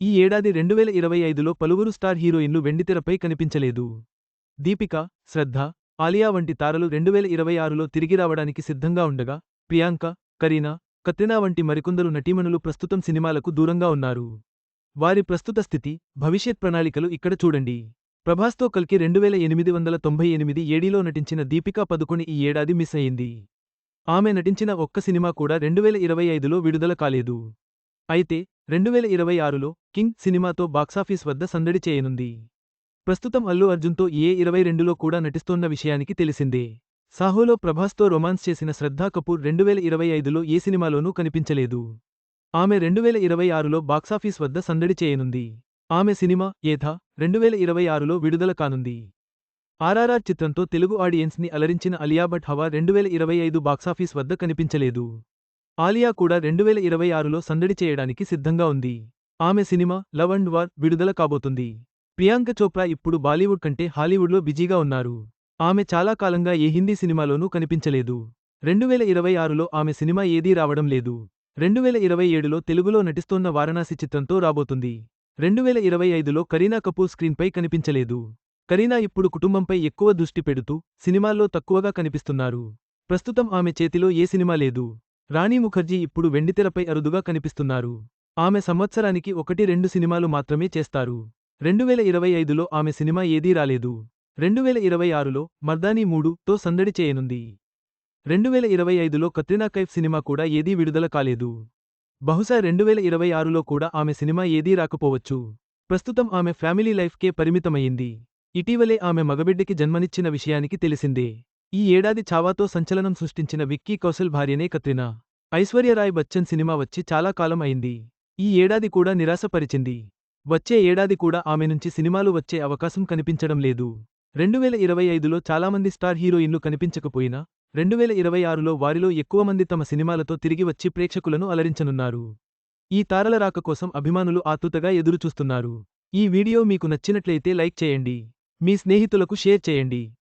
ఈ ఏడాది రెండువేల ఇరవై ఐదులో పలువురు స్టార్ హీరోయిన్లు వెండితెరపై కనిపించలేదు. దీపిక శ్రద్ధ ఆలియా వంటి తారలు రెండువేల ఇరవై ఆరులో తిరిగి రావడానికి సిద్ధంగా ఉండగా ప్రియాంక కరీనా కత్రినా వంటి మరికొందరు నటీమణులు ప్రస్తుతం సినిమాలకు దూరంగా ఉన్నారు. వారి ప్రస్తుత స్థితి భవిష్యత్ ప్రణాళికలు ఇక్కడ చూడండి. ప్రభాస్తో కల్కి రెండువేల ఎనిమిది వందల తొంభై ఎనిమిది ఏడీలో నటించిన దీపికా పదుకొని ఈ ఏడాది మిస్ అయింది. ఆమె నటించిన ఒక్క సినిమా కూడా రెండువేల ఇరవై ఐదులో విడుదల కాలేదు. అయితే రెండువేల ఇరవై ఆరులో కింగ్ సినిమాతో బాక్సాఫీస్ వద్ద సందడి చేయనుంది. ప్రస్తుతం అల్లు అర్జున్తో ఏ ఇరవై రెండులో కూడా నటిస్తోన్న విషయానికి తెలిసిందే. సాహోలో ప్రభాస్తో రొమాన్స్ చేసిన శ్రద్ధా కపూర్ రెండువేల ఇరవై ఐదులో ఏ సినిమాలోనూ కనిపించలేదు. ఆమె రెండువేల ఇరవై ఆరులో బాక్సాఫీస్ వద్ద సందడి చేయనుంది. ఆమె సినిమా ఏథా రెండువేల ఇరవై ఆరులో విడుదల కానుంది. ఆర్ఆర్ఆర్ చిత్రంతో తెలుగు ఆడియన్స్ని అలరించిన అలియా భట్ హవా రెండువేల ఇరవై ఐదు బాక్సాఫీస్ వద్ద కనిపించలేదు. ఆలియా కూడా రెండువేల ఇరవై ఆరులో సందడి చేయడానికి సిద్ధంగా ఉంది. ఆమె సినిమా లవ్ అండ్ వార్ విడుదల కాబోతుంది. ప్రియాంక చోప్రా ఇప్పుడు బాలీవుడ్ కంటే హాలీవుడ్లో బిజీగా ఉన్నారు. ఆమె చాలా కాలంగా ఏ హిందీ సినిమాలోనూ కనిపించలేదు. రెండువేల ఇరవై ఆరులో ఆమె సినిమా ఏదీ రావడం లేదు. రెండువేల ఇరవై ఏడులో తెలుగులో నటిస్తోన్న వారణాసి చిత్రంతో రాబోతుంది. రెండువేల ఇరవై ఐదులో కరీనా కపూర్ స్క్రీన్పై కనిపించలేదు. కరీనా ఇప్పుడు కుటుంబంపై ఎక్కువ దృష్టి పెడుతూ సినిమాల్లో తక్కువగా కనిపిస్తున్నారు. ప్రస్తుతం ఆమె చేతిలో ఏ సినిమా లేదు. రాణి ముఖర్జీ ఇప్పుడు వెండితెరపై అరుదుగా కనిపిస్తున్నారు. ఆమె సంవత్సరానికి ఒకటి రెండు సినిమాలు మాత్రమే చేస్తారు. రెండువేల ఇరవై ఐదులో ఆమె సినిమా ఏదీ రాలేదు. రెండువేల ఇరవై ఆరులో మర్దానీ మూడు తో సందడి చేయనుంది. రెండువేల ఇరవై ఐదులో కత్రినా కైఫ్ సినిమా కూడా ఏదీ విడుదల కాలేదు. బహుశా రెండువేల ఇరవై ఆరులో కూడా ఆమె సినిమా ఏదీ రాకపోవచ్చు. ప్రస్తుతం ఆమె ఫ్యామిలీ లైఫ్కే పరిమితమయ్యింది ఇటీవలే ఆమె మగబిడ్డకి జన్మనిచ్చిన విషయానికి తెలిసిందే. ఈ ఏడాది చావాతో సంచలనం సృష్టించిన విక్కీ కౌశల్ భార్యనే కత్రినా. ఐశ్వర్యరాయ్ బచ్చన్ సినిమా వచ్చి చాలా కాలం అయింది. ఈ ఏడాది కూడా నిరాశపరిచింది. వచ్చే ఏడాది కూడా ఆమె నుంచి సినిమాలు వచ్చే అవకాశం కనిపించడం లేదు. రెండువేల ఇరవై ఐదులో చాలామంది స్టార్ హీరోయిన్లు కనిపించకపోయినా రెండువేల ఇరవై ఆరులో వారిలో ఎక్కువ మంది తమ సినిమాలతో తిరిగి వచ్చి ప్రేక్షకులను అలరించనున్నారు. ఈ తారల రాక కోసం అభిమానులు ఆతృతగా ఎదురుచూస్తున్నారు. ఈ వీడియో మీకు నచ్చినట్లయితే లైక్ చేయండి. మీ స్నేహితులకు షేర్ చేయండి.